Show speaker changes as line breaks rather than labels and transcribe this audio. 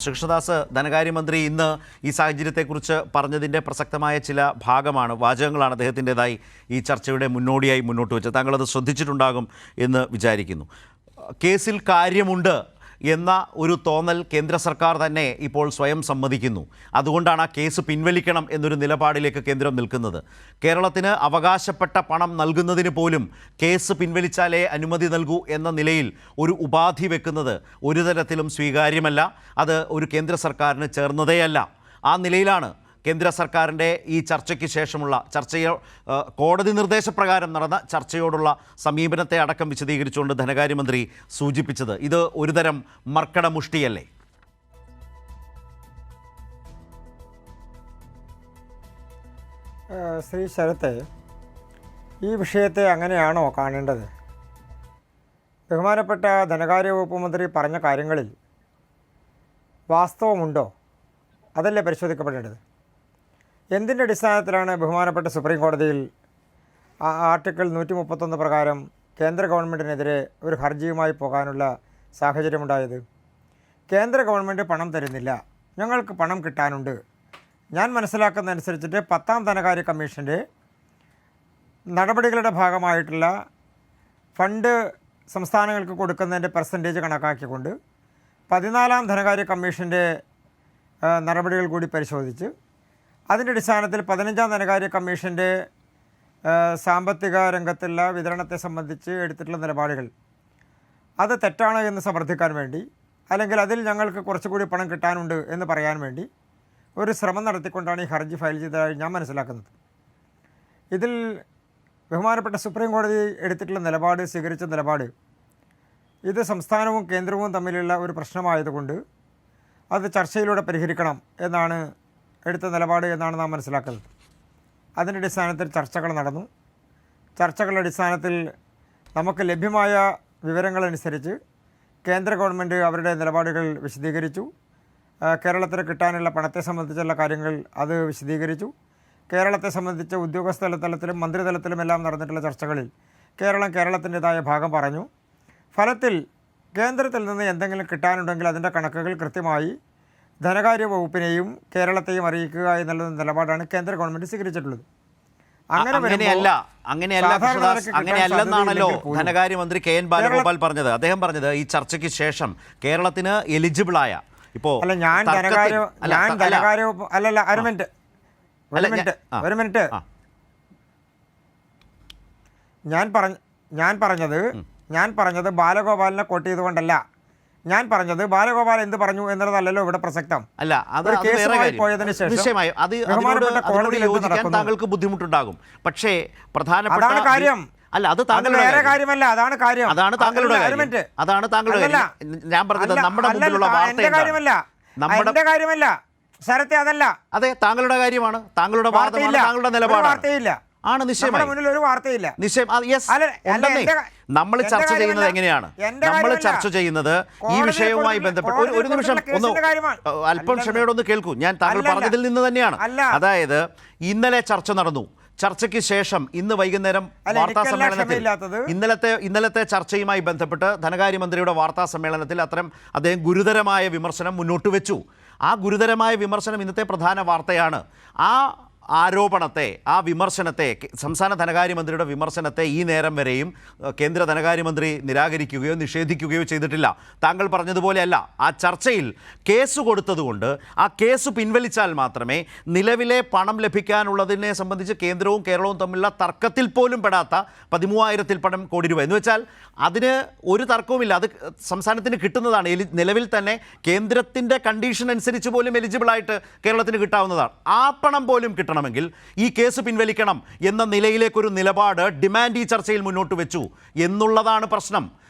കൃഷ്ണദാസ് ധനകാര്യമന്ത്രി ഇന്ന് ഈ സാഹചര്യത്തെക്കുറിച്ച് പറഞ്ഞതിന്റെ പ്രസക്തമായ ചില ഭാഗമാണ് വാചകങ്ങളാണ് അദ്ദേഹത്തിന്റെതായി ഈ ചർച്ചയുടെ മുന്നോടിയായി മുന്നോട്ട് വെച്ചത്. താങ്കളത് ശ്രദ്ധിച്ചിട്ടുണ്ടാകും എന്ന് വിചാരിക്കുന്നു. കേസിൽ കാര്യമുണ്ട് എന്ന ഒരു തോന്നൽ കേന്ദ്ര സർക്കാർ തന്നെ ഇപ്പോൾ സ്വയം സമ്മതിക്കുന്നു. അതുകൊണ്ടാണ് ആ കേസ് പിൻവലിക്കണം എന്നൊരു നിലപാടിലേക്ക് കേന്ദ്രം നിൽക്കുന്നത്. കേരളത്തിന് അവകാശപ്പെട്ട പണം നൽകുന്നതിന് പോലും കേസ് പിൻവലിച്ചാലേ അനുമതി നൽകൂ എന്ന നിലയിൽ ഒരു ഉപാധി വെക്കുന്നത് ഒരു തരത്തിലും സ്വീകാര്യമല്ല. അത് ഒരു കേന്ദ്ര സർക്കാരിന് ചേർന്നതേയല്ല. ആ നിലയിലാണ് കേന്ദ്ര സർക്കാരിന്റെ ഈ ചർച്ചയ്ക്ക് ശേഷമുള്ള ചർച്ചയോ കോടതി നിർദ്ദേശപ്രകാരം നടന്ന ചർച്ചയോടുള്ള സമീപനത്തെ അടക്കം വിശദീകരിച്ചുകൊണ്ട് ധനകാര്യമന്ത്രി സൂചിപ്പിച്ചത്. ഇത് ഒരുതരം മർക്കട മുഷ്ടിയല്ലേ
ശ്രീ ശരത്തെ ഈ വിഷയത്തെ അങ്ങനെയാണോ കാണേണ്ടത്? ബഹുമാനപ്പെട്ട ധനകാര്യ വകുപ്പ് മന്ത്രി പറഞ്ഞ കാര്യങ്ങളിൽ വാസ്തവമുണ്ടോ? അതല്ലേ പരിശോധിക്കപ്പെടേണ്ടത്? എന്തിന്റെ അടിസ്ഥാനത്തിലാണ് ബഹുമാനപ്പെട്ട സുപ്രീം കോടതിയിൽ ആർട്ടിക്കിൾ നൂറ്റി മുപ്പത്തൊന്ന് പ്രകാരം കേന്ദ്ര ഗവൺമെന്റിനെതിരെ ഒരു ഹർജിയുമായി പോകാനുള്ള സാഹചര്യമുണ്ടായത്? കേന്ദ്ര ഗവൺമെന്റ് പണം തരുന്നില്ല. ഞങ്ങൾക്ക് പണം കിട്ടാനുണ്ട്. ഞാൻ മനസ്സിലാക്കുന്നതനുസരിച്ചിട്ട് പത്താം ധനകാര്യ കമ്മീഷന്റെ നടപടികളുടെ ഭാഗമായിട്ടുള്ള ഫണ്ട് സംസ്ഥാനങ്ങൾക്ക് കൊടുക്കുന്നതിന്റെ പെർസെന്റേജ് കണക്കാക്കിക്കൊണ്ട് പതിനാലാം ധനകാര്യ കമ്മീഷന്റെ നടപടികൾ കൂടി പരിശോധിച്ച് അതിന്റെ അടിസ്ഥാനത്തിൽ പതിനഞ്ചാം ധനകാര്യ കമ്മീഷന്റെ സാമ്പത്തിക രംഗത്തുള്ള വിതരണത്തെ സംബന്ധിച്ച് എടുത്തിട്ടുള്ള നിലപാടുകൾ. അത് തെറ്റാണ് എന്ന് സമർത്ഥിക്കാൻ വേണ്ടി അല്ലെങ്കിൽ അതിൽ ഞങ്ങൾക്ക് കുറച്ചുകൂടി പണം കിട്ടാനുണ്ട് എന്ന് പറയാൻ വേണ്ടി ഒരു ശ്രമം നടത്തിക്കൊണ്ടാണ് ഈ ഹർജി ഫയൽ ചെയ്തതായി ഞാൻ മനസ്സിലാക്കുന്നത്. ഇതിൽ ബഹുമാനപ്പെട്ട സുപ്രീം കോടതി എടുത്തിട്ടുള്ള നിലപാട് സ്വീകരിച്ച നിലപാട് ഇത് സംസ്ഥാനവും കേന്ദ്രവും തമ്മിലുള്ള ഒരു പ്രശ്നമായതുകൊണ്ട് അത് ചർച്ചയിലൂടെ പരിഹരിക്കണം എന്നാണ് എടുത്ത നിലപാട് എന്നാണ് നാം മനസ്സിലാക്കുന്നത് അതിന്റെ അടിസ്ഥാനത്തിൽ ചർച്ചകൾ നടന്നു. ചർച്ചകളുടെ അടിസ്ഥാനത്തിൽ നമുക്ക് ലഭ്യമായ വിവരങ്ങളനുസരിച്ച് കേന്ദ്ര ഗവൺമെന്റ് അവരുടെ നിലപാടുകൾ വിശദീകരിച്ചു. കേരളത്തിന് കിട്ടാനുള്ള പണത്തെ സംബന്ധിച്ചുള്ള കാര്യങ്ങൾ അത് വിശദീകരിച്ചു. കേരളത്തെ സംബന്ധിച്ച് ഉദ്യോഗസ്ഥ തലത്തിലും മന്ത്രിതലത്തിലും എല്ലാം നടന്നിട്ടുള്ള ചർച്ചകളിൽ കേരളം കേരളത്തിന്റെതായ ഭാഗം പറഞ്ഞു. ഫലത്തിൽ കേന്ദ്രത്തിൽ നിന്ന് എന്തെങ്കിലും കിട്ടാനുണ്ടെങ്കിൽ അതിന്റെ കണക്കുകൾ കൃത്യമായി ധനകാര്യ വകുപ്പിനെയും കേരളത്തെയും അറിയിക്കുക എന്നുള്ള നിലപാടാണ് കേന്ദ്ര ഗവൺമെന്റ് സ്വീകരിച്ചിട്ടുള്ളത്. അങ്ങനെ
അങ്ങനെയല്ല. അങ്ങനെയല്ല അങ്ങനെയല്ലെന്നാണല്ലോ ധനകാര്യമന്ത്രി കെ എൻ ബാലഗോപാൽ പറഞ്ഞത്. അദ്ദേഹം പറഞ്ഞത് ഈ ചർച്ചയ്ക്ക് ശേഷം കേരളത്തിന് എലിജിബിളായ ഇപ്പോ
അല്ല ഞാൻ ധനകാര്യ ഞാൻ ധനകാര്യ അല്ലല്ല ഒരു മിനിറ്റ്. ഒരു മിനിറ്റ്. ഒരു മിനിറ്റ്. ഞാൻ പറഞ്ഞ ഞാൻ പറഞ്ഞത് ഞാൻ പറഞ്ഞത് ബാലഗോപാലിനെ കോട്ട് ചെയ്തുകൊണ്ടല്ല ഞാൻ പറഞ്ഞത് ബാലഗോപാൽ എന്ത് പറഞ്ഞു എന്നുള്ളതല്ലല്ലോ ഇവിടെ പ്രസക്തം.
അല്ല അത്
കേസുമായി. പോയതിന് ശേഷം
അത് യോജിക്കാൻ? താങ്കൾക്ക് ബുദ്ധിമുട്ടുണ്ടാകും. പക്ഷേ പ്രധാനപ്പെട്ട
കാര്യം.
അല്ല അത് താങ്കളുടെ.
കാര്യമല്ല അതാണ് കാര്യം.
അതാണ് താങ്കളുടെ കാര്യം. അതാണ് താങ്കളുടെ ഞാൻ പറഞ്ഞത് നമ്മുടെ മുമ്പിലുള്ള വാർത്ത
കാര്യമല്ല.
നമ്മുടെ
കാര്യമല്ല. ശരത്തെ അതല്ല.
അതെ താങ്കളുടെ കാര്യമാണ്. താങ്കളുടെ
വാർത്തയില്ല.
താങ്കളുടെ നിലപാടാണ്. ആണ് നിശ്ചയമായി.
മുന്നിൽ ഒരു വാർത്തയില്ല.
നിശ്ചയം യെസ് നമ്മൾ ചർച്ച ചെയ്യുന്നത് എങ്ങനെയാണ്? നമ്മൾ ചർച്ച ചെയ്യുന്നത് ഈ വിഷയവുമായി ബന്ധപ്പെട്ട് ഒരു ഒരു നിമിഷം ഒന്ന് അല്പം
ക്ഷമയോടെ
ക്ഷമയോടൊന്ന് കേൾക്കൂ. ഞാൻ താങ്കൾ. പറഞ്ഞതിൽ നിന്ന് തന്നെയാണ്. അതായത് ഇന്നലെ ചർച്ച നടന്നു. ചർച്ചയ്ക്ക് ശേഷം ഇന്ന് വൈകുന്നേരം വാർത്താ സമ്മേളനത്തിൽ ഇന്നലത്തെ ഇന്നലത്തെ ചർച്ചയുമായി ബന്ധപ്പെട്ട് ധനകാര്യമന്ത്രിയുടെ വാർത്താ സമ്മേളനത്തിൽ അത്തരം അദ്ദേഹം ഗുരുതരമായ വിമർശനം മുന്നോട്ട് വെച്ചു. ആ ഗുരുതരമായ വിമർശനം ഇന്നത്തെ പ്രധാന വാർത്തയാണ്. ആ ആരോപണത്തെ ആ വിമർശനത്തെ സംസ്ഥാന ധനകാര്യമന്ത്രിയുടെ വിമർശനത്തെ ഈ നേരം വരെയും കേന്ദ്ര ധനകാര്യമന്ത്രി നിരാകരിക്കുകയോ നിഷേധിക്കുകയോ ചെയ്തിട്ടില്ല. താങ്കൾ പറഞ്ഞതുപോലെയല്ല. ആ ചർച്ചയിൽ കേസ് കൊടുത്തതുകൊണ്ട് ആ കേസ് പിൻവലിച്ചാൽ മാത്രമേ നിലവിലെ പണം ലഭിക്കാനുള്ളതിനെ സംബന്ധിച്ച് കേന്ദ്രവും കേരളവും തമ്മിലുള്ള തർക്കത്തിൽ പോലും പെടാത്ത പതിമൂവായിരത്തിൽ പണം കോടി രൂപ. എന്ന് വെച്ചാൽ അതിന് ഒരു തർക്കവുമില്ല. അത് സംസ്ഥാനത്തിന് കിട്ടുന്നതാണ്. നിലവിൽ തന്നെ കേന്ദ്രത്തിന്റെ കണ്ടീഷൻ അനുസരിച്ച് പോലും എലിജിബിളായിട്ട് കേരളത്തിന് കിട്ടാവുന്നതാണ്. ആ പണം പോലും കിട്ടണമെങ്കിൽ ഈ കേസ് പിൻവലിക്കണം എന്ന നിലയിലേക്കൊരു നിലപാട് ഡിമാൻഡ് ഈ ചർച്ചയിൽ മുന്നോട്ട് വെച്ചു എന്നുള്ളതാണ് പ്രശ്നം.